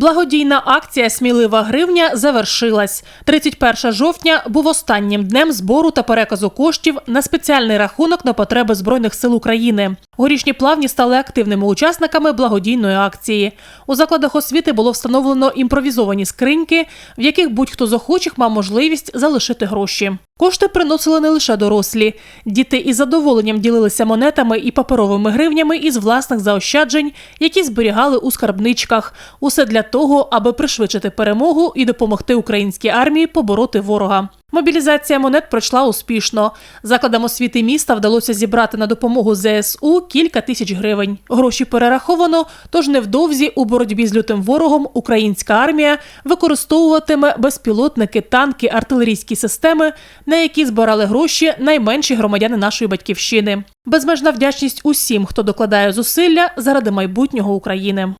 Благодійна акція Смілива гривня завершилась. 31 жовтня був останнім днем збору та переказу коштів на спеціальний рахунок на потреби збройних сил України. Горішні плавні стали активними учасниками благодійної акції. У закладах освіти було встановлено імпровізовані скриньки, в яких будь-хто з мав можливість залишити гроші. Кошти приносили не лише дорослі. Діти із задоволенням ділилися монетами і паперовими гривнями із власних заощаджень, які зберігали у скарбничках. Усе для того, аби пришвидшити перемогу і допомогти українській армії побороти ворога. Мобілізація монет пройшла успішно. Закладам освіти міста вдалося зібрати на допомогу ЗСУ кілька тисяч гривень. Гроші перераховано, тож невдовзі у боротьбі з лютим ворогом українська армія використовуватиме безпілотники, танки, артилерійські системи, на які збирали гроші найменші громадяни нашої батьківщини. Безмежна вдячність усім, хто докладає зусилля заради майбутнього України.